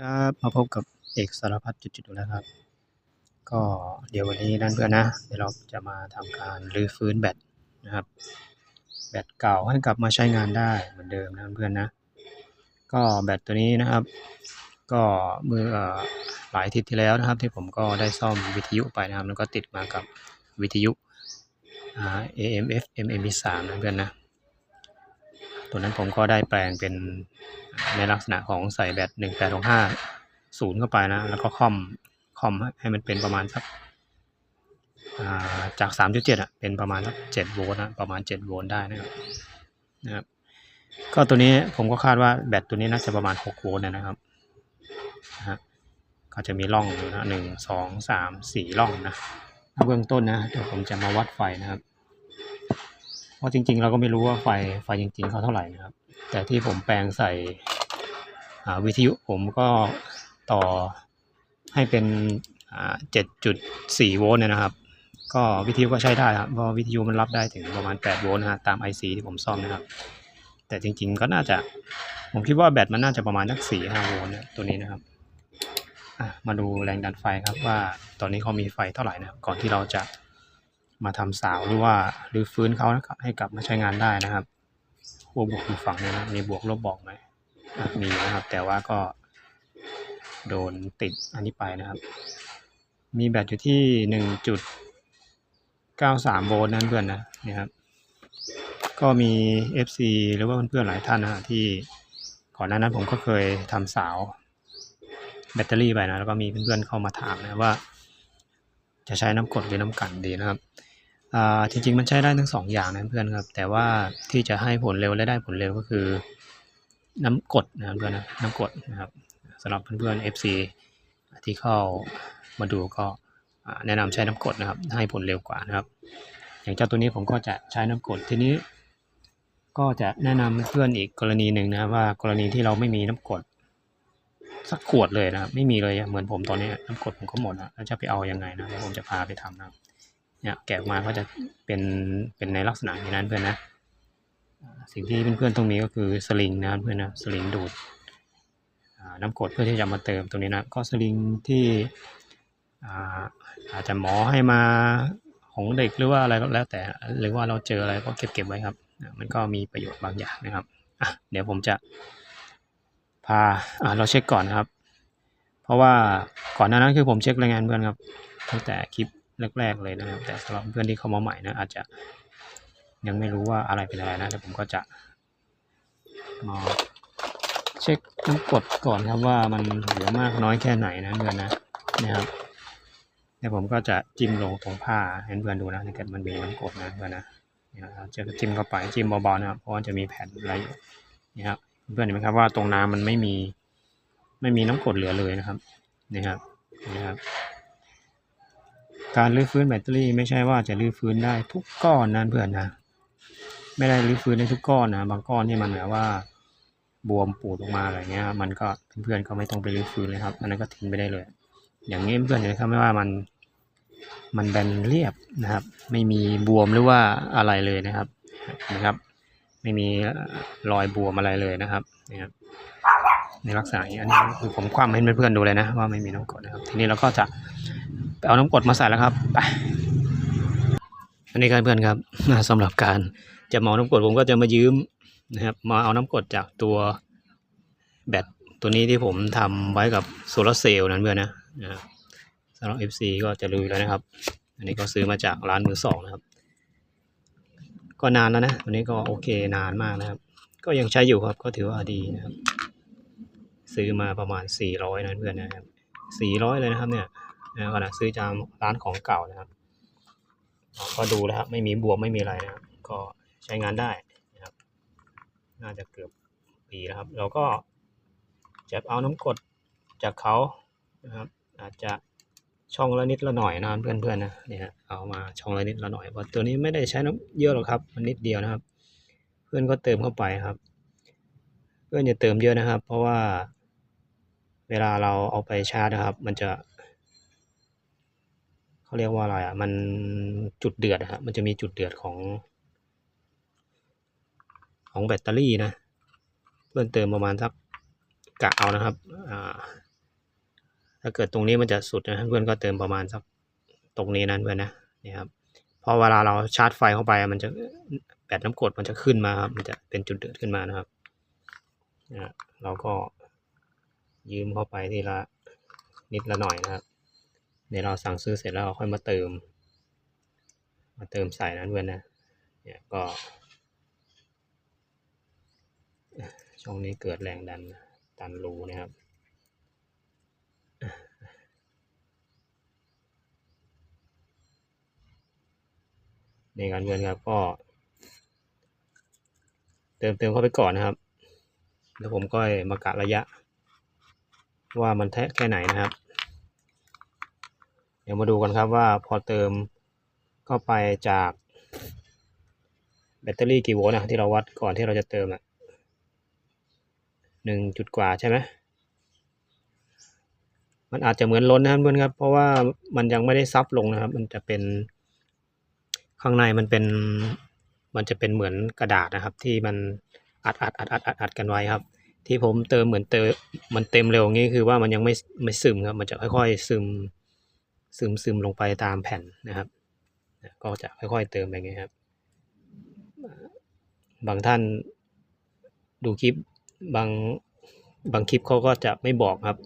ครับมาพบกับเอกสารพัดจุดๆแล้วครับ ก็เดี๋ยววันนี้นั่นเพื่อนนะเดี๋ยวเราจะมาทำการรื้อฟื้นแบตนะครับ แบตเก่าให้กลับมาใช้งานได้เหมือนเดิมนะเพื่อนนะ ก็แบตตัวนี้นะครับ ก็เมื่อหลายอาทิตย์ที่แล้วนะครับ ที่ผมก็ได้ซ่อมวิทยุไปนะครับ แล้วก็ติดมากับวิทยุ AM FM MP3 นะเพื่อนนะ ตัวนั้นผมก็ได้แปลงเป็นในลักษณะของใส่แบต1865ศูนย์เข้าไปนะ แล้วก็คอมคอมให้มันเป็นประมาณสักอ่าจาก 3.7อะเป็นประมาณสัก7โวลต์นะประมาณ 7 โวลต์ได้นะครับนะครับก็ตัวนี้ผมก็คาดว่าแบตตัวนี้น่าจะประมาณ 6 โวลต์นะครับนะฮะก็จะมีร่องอยู่นะหนึ่งสองสามสี่ร่องนะเบื้องต้นนะเดี๋ยวผมจะมาวัดไฟนะครับ ราะจริง ๆ เราก็ไม่รู้ว่าไฟไฟจริง ๆเขาเท่าไหร่นะครับ แต่ที่ผมแปลงใส่วิทยุผมก็ต่อให้เป็นอ่า7.4โวลต์เนี่ยนะครับ ก็วิทยุก็ใช้ได้ครับเพราะวิทยุมันรับได้ถึงประมาณ8โวลต์นะฮะตาม IC ที่ผมซ่อมนะครับ แต่จริง ๆ ก็น่าจะผมคิดว่าแบตมันน่าจะประมาณสัก4-5โวลต์เนี่ยตัวนี้นะครับมาดูแรงดันไฟครับว่าตอนนี้เขามีไฟเท่าไหร่นะครับก่อนที่เราจะ มาทำสาวหรือว่าหรือฟื้นเขานะครับให้กลับมาใช้งานได้นะครับขั้วบวกอยู่ฝั่งนี้นะมีบวกลบบอกไหมมีนะครับ แต่ว่าก็โดนติดอันนี้ไปนะครับ มีแบตอยู่ที่หนึ่งจุดเก้าสามโวลต์นั่นเพื่อนนะนี่ครับ ก็มี FC หรือว่าเพื่อนๆหลายท่านนะที่ก่อนหน้านั้นผมก็เคยทำสาวแบตเตอรี่ไปนะแล้วก็มีเพื่อนๆเข้ามาถามนะว่า จะใช้น้ำกรดหรือน้ำกันดีนะครับ จริงๆ มันใช้ได้ทั้งสองอย่างนะเพื่อนครับ แต่ว่าที่จะให้ผลเร็วและได้ผลเร็วก็คือ น้ำกดนะเพื่อนนะน้ำกดนะครับสำหรับเพื่อนๆ FC ที่เข้ามาดูก็แนะนำใช้น้ำกดนะครับ ให้ผลเร็วกว่านะครับ อย่างเจ้าตัวนี้ผมก็จะใช้น้ำกดทีนี้ ก็จะแนะนำเพื่อนอีกกรณีหนึ่งนะว่ากรณีที่เราไม่มีน้ำกดสักขวดเลยนะครับไม่มีเลยเหมือนผมตอนนี้น้ำกดผมก็หมดแล้วจะไปเอายังไงนะผมจะพาไปทำนะครับ เนี่ยแกะออกมาก็จะเป็นเป็นในลักษณะอย่างนั้นเพื่อนนะอ่าสิ่งที่เพื่อนๆต้องมีก็คือสลิงนะครับเพื่อนนะสลิงดูดอ่าน้ำกรดเพื่อที่จะมาเติมตรงนี้นะก็สลิงที่อ่าอาจจะหมอให้มาของเด็กหรือว่าอะไรก็แล้วแต่หรือว่าเราเจออะไรก็เก็บเก็บไว้ครับอ่ามันก็มีประโยชน์บางอย่างนะครับอะเดี๋ยวผมจะพาอ่าเราเช็คก่อนนะครับ เพราะว่าก่อนหน้านั้นคือผมเช็ครายงานเพื่อนครับตั้งแต่คลิป แรก ๆ เลยนะครับ แต่สำหรับเพื่อนที่เข้ามาใหม่นะอาจจะยังไม่รู้ว่าอะไรเป็นอะไรนะแต่ผมก็จะมาเช็คน้ำกดก่อนครับว่ามันเหลือมากน้อยแค่ไหนนะเพื่อนนะนะครับเดี๋ยวผมก็จะจิ้มลงตรงผ้าให้เพื่อนดูนะถ้าเกิดมันมีน้ำกดนะเพื่อนนะเนี่ยเราจะจิ้มเข้าไปจิ้มเบาๆนะครับเพราะว่าจะมีแผ่นอะไรอยู่นี่ครับเพื่อนเห็นไหมครับว่าตรงน้ำมันไม่มีไม่มีน้ำกดเหลือเลยนะครับนี่ครับนี่ครับ การรื้อฟื้นแบตเตอรี่ไม่ใช่ว่าจะรื้อฟื้นได้ทุกก้อนนะเพื่อนนะ ไม่ได้รื้อฟื้นได้ทุกก้อนนะ บางก้อนที่มันแบบว่าบวมปูดออกมาอะไรเงี้ย มันก็เพื่อนๆก็ไม่ต้องไปรื้อฟื้นเลยครับ อันนั้นก็ทิ้งไปได้เลย อย่างนี้เพื่อนเห็นไหมครับไม่ว่ามัน มันแบนเรียบนะครับ ไม่มีบวมหรือว่าอะไรเลยนะครับนะครับ ไม่มีรอยบวมอะไรเลยนะครับนี่ครับในลักษณะนี้อันนี้คือผมคว่ำให้เพื่อนๆดูเลยนะ ว่าไม่มีน้ำกรดนะครับ ทีนี้เราก็จะ เอาน้ำกรดมาใส่แล้วครับไปอันนี้ครับเพื่อนครับสำหรับการจะมาเอาน้ำกรดผมก็จะมายืมนะครับมาเอาน้ำกรดจากตัวแบตตัวนี้ที่ผมทำไว้กับโซลาร์เซลล์นั้นเพื่อนนะนะสำหรับ FC ก็จะรู้อยู่แล้วนะครับ อันนี้ก็ซื้อมาจากร้านมือสองนะครับ ก็นานแล้วนะวันนี้ก็โอเคนานมากนะครับ ก็ยังใช้อยู่ครับก็ถือว่าดีนะครับ ซื้อมาประมาณ400นะเพื่อนนะครับ400เลยนะครับเนี่ย นะขณะซื้อจากร้านของเก่านะครับ ก็ดูแล้วครับไม่มีบวมไม่มีอะไรนะครับก็ใช้งานได้นะครับ น่าจะเกือบปีแล้วครับ เราก็จะเอาน้ำกดจากเขานะครับ อาจจะช่องละนิดละหน่อยนะครับเพื่อนๆนะเนี่ยเอามาช่องละนิดละหน่อยเพราะตัวนี้ไม่ได้ใช้น้ำเยอะหรอกครับ มันนิดเดียวนะครับ เพื่อนก็เติมเข้าไปครับ เพื่อนอย่าเติมเยอะนะครับ เพราะว่าเวลาเราเอาไปชาร์จนะครับ มันจะ เขาเรียกว่าอะไรอะ มันจุดเดือดนะครับมันจะมีจุดเดือดของ ของแบตเตอรี่นะ เพื่อนเติมประมาณสักกะเอานะครับอ่าถ้าเกิดตรงนี้มันจะสุดนะเพื่อนก็เติมประมาณสักตรงนี้นั้นเพื่อนนะนี่ครับพอเวลาเราชาร์จไฟเข้าไปมันจะแบตน้ำกรดมันจะขึ้นมาครับ มันจะเป็นจุดเดือดขึ้นมานะครับนะเราก็ยืมเข้าไปทีละนิดละหน่อยนะครับ ดี๋ยวเราสั่งซื้อเสร็จแล้วเราค่อยมาเติม มาเติมใส่นั้นเพื่อนนะเนี่ยก็ ช่องนี้เกิดแรงดันดันรูนะครับในการเงินครับก็ เติมเติมเข้าไปก่อนนะครับ แล้วผมก็มากะระยะ ว่ามันแท้แค่ไหนนะครับ เดี๋ยวมาดูกันครับว่าพอเติมเข้าไปจากแบตเตอรี่กี่โวลต์นะที่เราวัดก่อนที่เราจะเติมอะหนึ่งจุดกว่าใช่ไหมมันอาจจะเหมือนล้นนะครับเพื่อนครับ เพราะว่ามันยังไม่ได้ซับลงนะครับ มันจะเป็นข้างในมันเป็นมันจะเป็นเหมือนกระดาษนะครับ ที่มันอัดอัดอัดอัดอัดอัดกันไว้ครับ ที่ผมเติมเหมือนเติมมันเต็มเร็วงนี้คือว่ามันยังไม่ไม่ซึมครับ มันจะค่อยๆซึม ซึมซึมลงไปตามแผ่นนะครับ ก็จะค่อยๆเติมไปอย่างนี้ครับ บางท่านดูคลิปบางบางคลิปเขาก็จะไม่บอกครับ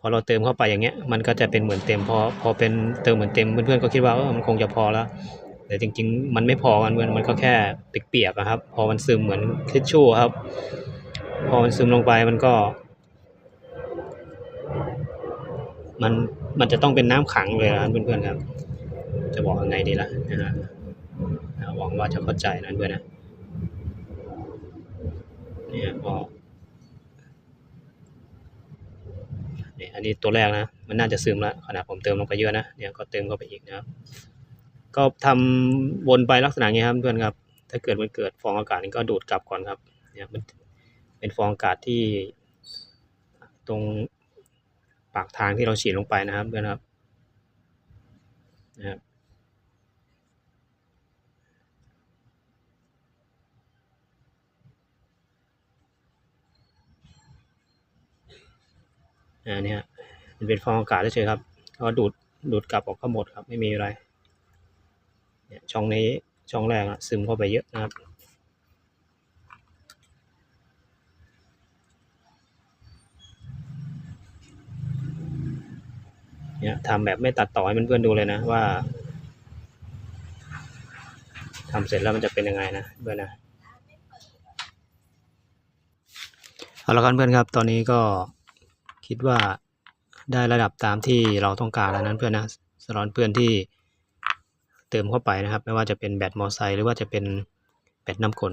พอเราเติมเข้าไปอย่างเงี้ย มันก็จะเป็นเหมือนเต็มพอพอเป็นเติมเหมือนเต็มเพื่อนๆก็คิดว่าออมันคงจะพอแล้ว แต่จริง ๆ มันไม่พอมันมันมันก็แค่เปียกๆอะครับ พอมันซึมเหมือนทิชชู่ครับ พอมันซึมลงไปมันก็ มัน มันจะต้องเป็นน้ำขังเลยนะเพื่อนๆครับ จะบอกยังไงดีล่ะนะฮะหวังว่าจะเข้าใจนะเพื่อนนะเนี่ยก็เนี่ยอันนี้ตัวแรกนะ มันน่าจะซึมแล้วขนาดผมเติมลงไปเยอะนะเนี่ยก็เติมเข้าไปอีกนะครับ ก็ทำวนไปลักษณะนี้ครับเพื่อนครับ ถ้าเกิดมันเกิดฟองอากาศนี่ก็ดูดกลับก่อนครับ เนี่ยมันเป็นฟองอากาศที่ตรง ปากทางที่เราฉีดลงไปนะครับเพื่อนครับนะครับอ่าเนี่ยมันเป็นฟองอากาศเฉยครับก็ดูดดูดกลับออกก็หมดครับ ไม่มีอะไร เนี่ยช่องนี้ช่องแรกอะซึมเข้าไปเยอะนะครับ เนี่ยทำแบบไม่ตัดต่อให้เพื่อนๆดูเลยนะว่าทำเสร็จแล้วมันจะเป็นยังไงนะเพื่อนนะเอาละกันเพื่อนครับ ตอนนี้ก็คิดว่าได้ระดับตามที่เราต้องการแล้วนั้นเพื่อนนะสำหรับเพื่อนที่เติมเข้าไปนะครับ ไม่ว่าจะเป็นแบตมอไซค์หรือว่าจะเป็นแบตน้ำกด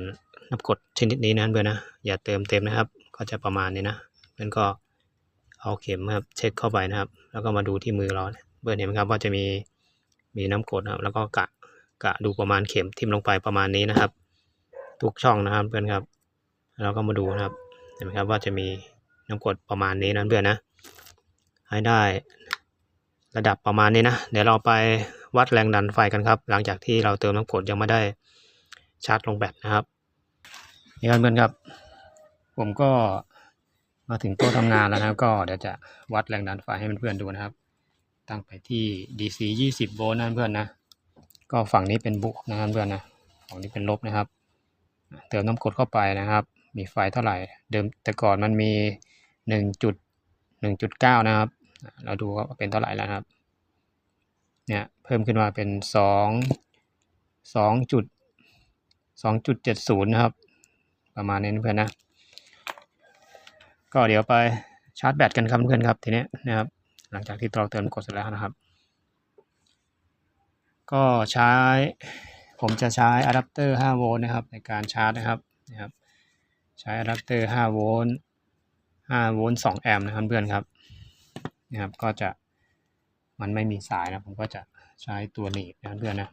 น้ำกดชนิดนี้นะเพื่อนนะอย่าเติมเต็มนะครับ ก็จะประมาณนี้นะเพื่อนก็ เอาเข็มครับเช็คเข้าไปนะครับ แล้วก็มาดูที่มือเราเพื่อนเห็นไหมครับว่าจะมีมีน้ำกรดนะครับ แล้วก็กะกะดูประมาณเข็มทิ่มลงไปประมาณนี้นะครับ ทุกช่องนะครับเพื่อนครับ แล้วก็มาดูนะครับ เห็นไหมครับว่าจะมีน้ำกรดประมาณนี้นะเพื่อนนะ ให้ได้ระดับประมาณนี้นะ เดี๋ยวเราไปวัดแรงดันไฟกันครับ หลังจากที่เราเติมน้ำกรดยังไม่ได้ชาร์จลงแบตนะครับนี่ครับเพื่อนครับ ผมก็ มาถึงโต๊ะทำงานแล้วนะครับก็เดี๋ยวจะวัดแรงดันไฟให้เพื่อนๆดูนะครับ ตั้งไปที่ DC 20โวลต์นะเพื่อนนะ ก็ฝั่งนี้เป็นบวกนะครับเพื่อนนะฝั่งนี้เป็นลบนะครับ เติมน้ำกรดเข้าไปนะครับ มีไฟเท่าไหร่ เดิมแต่ก่อนมันมีหนึ่งจุดหนึ่งจุดเก้านะครับ เราดูว่าเป็นเท่าไหร่แล้วครับ เนี่ยเพิ่มขึ้นมาเป็นสองสองจุดสองจุดเจ็ดศูนย์นะครับ ประมาณนี้เพื่อนนะ ก็เดี๋ยวไปชาร์จแบตกันครับเพื่อนครับทีนี้นะครับหลังจากที่เราเติมกดเสร็จแล้วนะครับ ก็ใช้ผมจะใช้อะแดปเตอร์5โวลต์นะครับในการชาร์จนะครับนะครับ ใช้อะแดปเตอร์5โวลต์5โวลต์2แอมป์นะครับเพื่อนครับนะครับก็จะมันไม่มีสายนะผมก็จะใช้ตัวหนีบนะเพื่อนนะ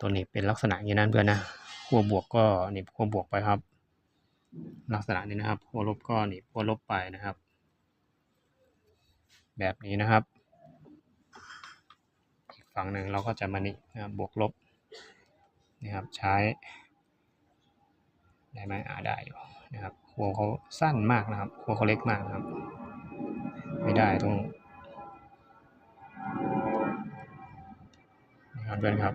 ตัวหนีบเป็นลักษณะอย่างนี้นเพื่อนนะขั้วบวกก็หนีบขั้วบวกไปครับ ลักษณะนี้นะครับโพลบก็หนีโพลบไปนะครับ แบบนี้นะครับ อีกฝั่งหนึ่งเราก็จะมาหนีนะบบวกลบนะครับใช้ได้ไหมอ่าได้อยู่นะครับหัวเขาสั้นมากนะครับหัวเขาเล็กมากนะครับ ไม่ได้ต้องนะครับเพื่อนครับ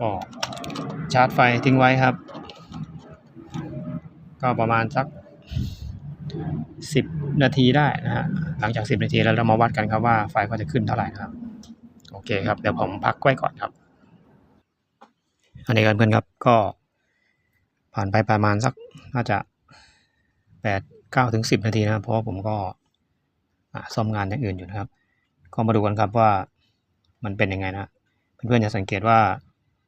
ก็ชาร์จไฟทิ้งไว้ครับ ก็ประมาณสัก 10 นาทีได้นะฮะหลังจาก 10 นาทีแล้วเรามาวัดกันครับว่าไฟก็จะขึ้นเท่าไหร่นะครับ โอเคครับ เดี๋ยวผมพักไว้ก่อนครับ อันนี้กันเพื่อนครับก็ ผ่านไปประมาณสักน่าจะแปดเก้าถึงสิบนาทีนะครับเพราะผมก็ซ่อมงานอย่างอื่นอยู่นะครับ ก็มาดูกันครับว่ามันเป็นยังไงนะเพื่อนๆจะสังเกตว่า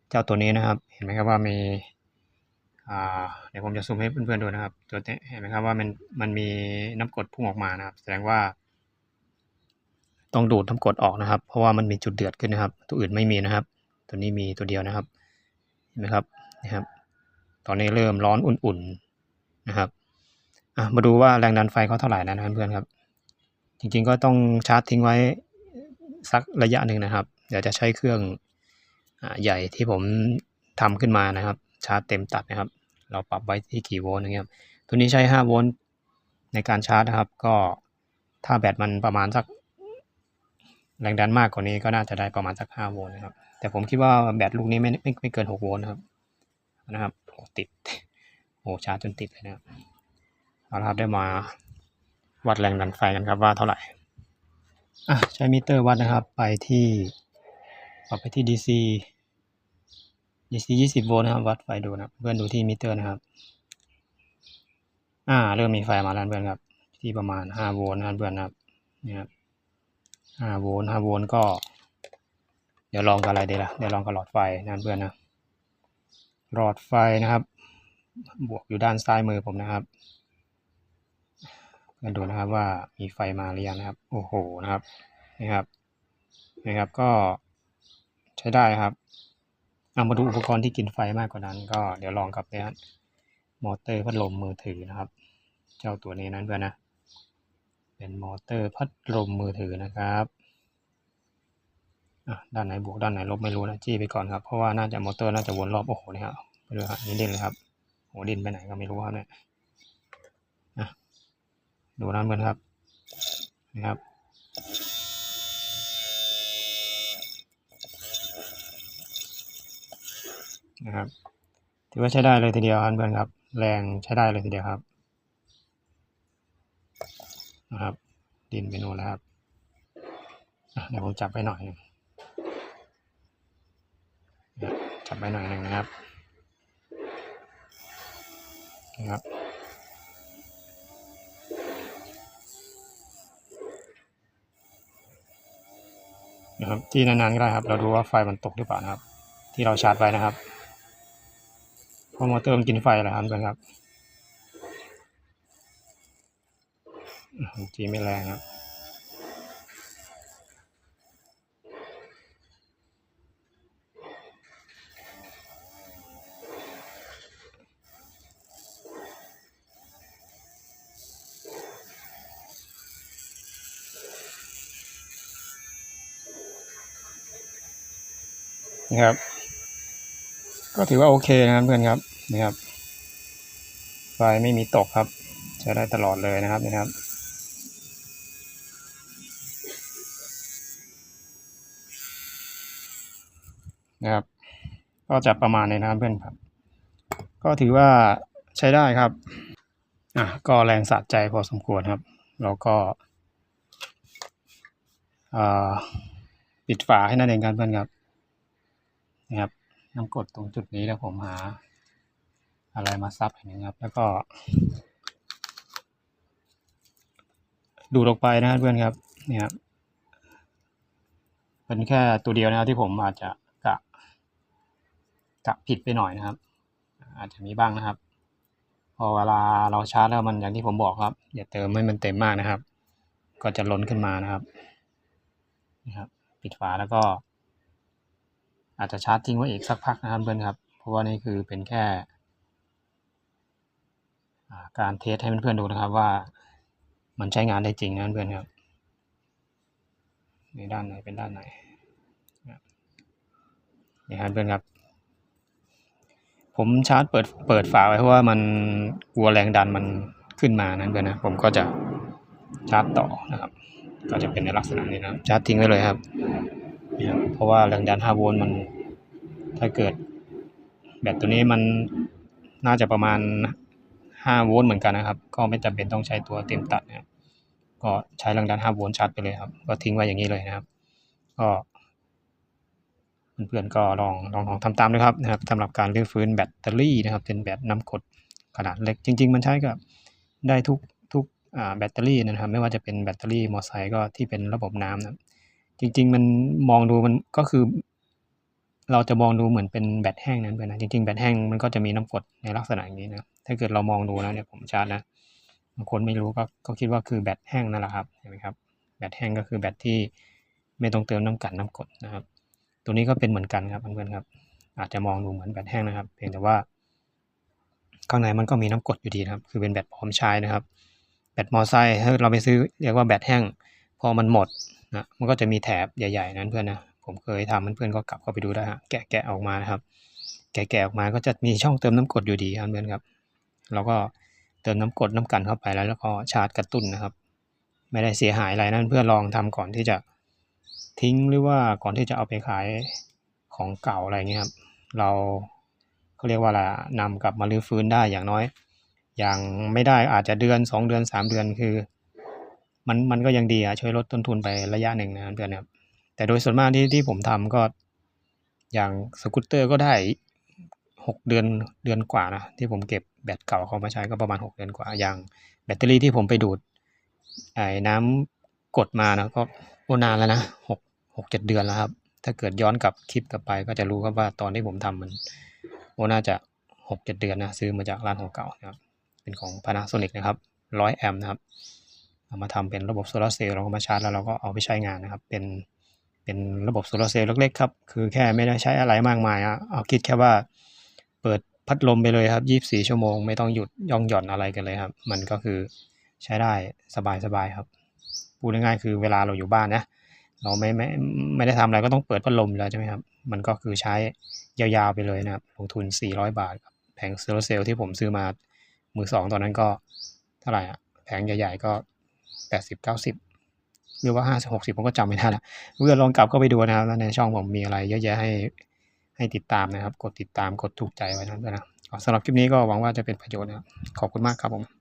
เจ้าตัวนี้นะครับ เห็นไหมครับว่ามี เดี๋ยวผมจะซูมให้เพื่อนๆดูนะครับตัวนี้เห็นไหมครับว่ามันมันมีน้ำกรดพุ่งออกมานะครับ แสดงว่า ต้องดูดน้ำกรดออกนะครับ เพราะว่ามันมีจุดเดือดขึ้นนะครับ ตัวอื่นไม่มีนะครับ ตัวนี้มีตัวเดียวนะครับ เห็นไหมครับนะครับ ตอนนี้เริ่มร้อนอุ่นๆนะครับมาดูว่าแรงดันไฟเขาเท่าไหร่นะเพื่อนๆครับ จริงๆก็ต้องชาร์จทิ้งไว้สักระยะหนึ่งนะครับ เดี๋ยวจะใช้เครื่องอใหญ่ที่ผมทำขึ้นมานะครับ ชาร์จเต็มตัดนะครับ เราปรับไว้ที่กี่โวลต์นะครับตัวนี้ใช้ 5 โวลต์ในการชาร์จนะครับ ก็ถ้าแบตมันประมาณสักแรงดันมากกว่านี้ก็น่าจะได้ประมาณสัก 5 โวลต์นะครับ แต่ผมคิดว่าแบตลูกนี้ไม่ไม่ไม่เกิน 6 โวลต์นะครับนะครับโอ้ติดโอ้ชาร์จจนติดเลยนะครับเอาละครับได้มาวัดแรงดันไฟกันครับว่าเท่าไหร่อะใช้มิเตอร์วัดนะครับไปที่ปรับไปที่ DC DC 20โวลต์นะครับ วัดไฟดูนะเพื่อนดูที่มิเตอร์นะครับ อ่า เริ่มมีไฟมาแล้วเพื่อนครับ ที่ประมาณ5โวลต์นะครับเพื่อนะครับนี่ครับ5โวลต์5โวลต์ก็ เดี๋ยวลองกับอะไรดีล่ะเดี๋ยวลองกับหลอดไฟนะเพื่อนนะหลอดไฟนะครับ บวกอยู่ด้านซ้ายมือผมนะครับเพื่อนดูนะครับว่ามีไฟมาหรือยังนะครับ โอ้โหนะครับนี่ครับนะครับก็ใช้ได้ครับ เอามาดูอุปกรณ์ที่กินไฟมากกว่านั้น ก็เดี๋ยวลองกับเนี่ยครับมอเตอร์พัดลมมือถือนะครับ เจ้าตัวนี้นั้นเพื่อนนะ เป็นมอเตอร์พัดลมมือถือนะครับด้านไหนบวกด้านไหนลบไม่รู้นะจี้ไปก่อนครับ เพราะว่าน่าจะมอเตอร์น่าจะวนรอบโอ้โหนี่ครับไปดูครับนี่ดินเลยครับโอ้ดินไปไหนก็ไม่รู้ครับเนี่ยอะดูนั้นเพื่อนครับนะครับ นะครับถือว่าใช้ได้เลยทีเดียวครับเพื่อนครับ แรงใช้ได้เลยทีเดียวครับนะครับ ดินไปนู่นแล้วครับเดี๋ยวผมจับไปหน่อยนึงจับไปหน่อยหนึ่งนะครับนะครับนะครับที่นานๆก็ได้ครับ เราดูว่าไฟมันตกหรือเปล่านะครับ ที่เราชาร์จไว้นะครับ พราะมอเตอร์มันกินไฟแหละครับเพื่อนครับจีไม่แรงครับนะครับ ก็ถือว่าโอเคนะครับเพื่อนครับ นี่ครับ ไฟไม่มีตกครับ ใช้ได้ตลอดเลยนะครับนี่ครับนะครับ ก็จะประมาณนี้นะครับเพื่อนครับ ก็ถือว่าใช้ได้ครับอะก็แรงสะใจพอสมควรครับ แล้วก็ปิดฝาให้นั่นเองครับเพื่อนครับนะครับน้ำกดตรงจุดนี้แล้วผมหา อะไรมาซับอย่างนี้ครับ แล้วก็ ดูดออกไปนะเพื่อนครับ เนี่ครับเป็นแค่ตัวเดียวนะครับที่ผมอาจจะกะกะผิดไปหน่อยนะครับ อาจจะมีบ้างนะครับ พอเวลาเราชาร์จแล้วมันอย่างที่ผมบอกครับ อย่าเติมให้มันเต็มมากนะครับ ก็จะล้นขึ้นมานะครับนะครับปิดฝาแล้วก็ อาจจะชาร์จทิ้งไว้อีกสักพักนะครับเพื่อนครับ เพราะว่านี่คือเป็นแค่ การเทสให้เพื่อนๆดูนะครับว่ามันใช้งานได้จริงนะเพื่อนครับในด้านไหนเป็นด้านไหนนะครับนี่ครับเพื่อนครับ ผมชาร์จเปิดเปิดฝาไว้เพราะว่ามันกลัวแรงดันมันขึ้นมานะเพื่อนนะผมก็จะชาร์จต่อนะครับ ก็จะเป็นในลักษณะนี้นะชาร์จทิ้งไว้เลยครับนะครับเพราะว่าแรงดัน5โวลต์มันถ้าเกิด แบตตัวนี้มันน่าจะประมาณ 5โวลต์เหมือนกันนะครับ ก็ไม่จำเป็นต้องใช้ตัวเต็มตัดนะครับก็ใช้แรงดัน5โวลต์ชาร์จไปเลยครับ ก็ทิ้งไว้อย่างนี้เลยนะครับ ก็เพื่อนๆก็ลองลองลองทำตามด้วยครับนะครับสำหรับการรื้อฟื้นแบตเตอรี่นะครับ เป็นแบตน้ำกดขนาดเล็กจริง ๆ มันใช้กับได้ทุกทุกแบตเตอรี่นะครับ ไม่ว่าจะเป็นแบตเตอรี่มอเตอร์ไซค์ก็ที่เป็นระบบน้ำนะครับจริง ๆ มันมองดูมันก็คือ เราจะมองดูเหมือนเป็นแบตแห้งนั้นไปนะจริงๆแบตแห้งมันก็จะมีน้ำกดในลักษณะอย่างนี้นะถ้าเกิดเรามองดูแล้วเนี่ยผมชาร์จนะบางคนไม่รู้ก็ก็คิดว่าคือแบตแห้งนั่นแหละครับเห็นไหมครับแบตแห้งก็คือแบตที่ไม่ต้องเติมน้ำกันน้ำกดนะครับ ตัวนี้ก็เป็นเหมือนกันครับเพื่อนๆครับ อาจจะมองดูเหมือนแบตแห้งนะครับ เพียงแต่ว่า ข้างในมันก็มีน้ำกดอยู่ดีนะครับ คือเป็นแบตพร้อมใช้นะครับ แบตมอไซค์ถ้าเราไปซื้อเรียกว่าแบตแห้ง พอมันหมดนะมันก็จะมีแถบใหญ่ๆนั้นเพื่อนนะ ผมเคยทำเพื่อนๆก็กลับเข้าไปดูได้ฮะแกะแกะออกมานะครับ แกะแกะออกมาก็จะมีช่องเติมน้ำกดอยู่ดีครับเพื่อนครับเราก็เติมน้ำกดน้ำกันเข้าไปแล้ว แล้วก็ชาร์จกระตุ้นนะครับ ไม่ได้เสียหายอะไรนั่นเพื่อลองทำก่อนที่จะทิ้งหรือว่าก่อนที่จะเอาไปขายของเก่าอะไรเงี้ยครับ เราเขาเรียกว่าอะไรอะนำกลับมารื้อฟื้นได้อย่างน้อย อย่างไม่ได้อาจจะเดือนสองเดือนสามเดือนคือ มันมันก็ยังดีอะช่วยลดต้นทุนไประยะหนึ่งนะเพื่อนครับ แต่โดยส่วนมากที่ที่ผมทำก็อย่างสกูตเตอร์ก็ได้หกเดือนเดือนกว่านะ ที่ผมเก็บแบตเก่าเข้ามาใช้ก็ประมาณหกเดือนกว่า อย่างแบตเตอรี่ที่ผมไปดูดไอ้น้ำกดมานะก็โอนานแล้วนะหกหกเจ็ดเดือนแล้วครับ ถ้าเกิดย้อนกลับคลิปกลับไป ก็จะรู้ครับว่าตอนที่ผมทำมันโอน่าจะหกเจ็ดเดือนนะซื้อมาจากร้านของเก่านะครับ เป็นของ Panasonic นะครับร้อยแอมป์นะครับเอามาทำเป็นระบบโซลาร์เซลล์เราก็มาชาร์จแล้วเราก็เอาไปใช้งานนะครับเป็น เป็นระบบโซลาร์เซลล์เล็กๆครับ คือแค่ไม่ได้ใช้อะไรมากมายอะเอาคิดแค่ว่าเปิดพัดลมไปเลยครับ 24 ชั่วโมงไม่ต้องหยุดย่องหย่อนอะไรกันเลยครับ มันก็คือใช้ได้สบายๆครับ พูดง่ายๆคือเวลาเราอยู่บ้านนะ เราไม่ไม่ไม่ได้ทำอะไรก็ต้องเปิดพัดลมอยู่แล้วใช่ไหมครับ มันก็คือใช้ยาวๆไปเลยนะครับ ลงทุน 400 บาทกับแผงโซลาร์เซลล์ที่ผมซื้อมามือสองตอนนั้นก็เท่าไหร่อะแผงใหญ่ๆก็ 80 90 หรือว่าห้าสิบหกสิบผมก็จำไม่ได้ละเพื่อนลองกลับเข้าไปดูนะครับแล้วในช่องผมมีอะไรเยอะแยะให้ให้ติดตามนะครับ กดติดตามกดถูกใจไว้นั้นด้วยนะสำหรับคลิปนี้ก็หวังว่าจะเป็นประโยชน์นะครับขอบคุณมากครับผม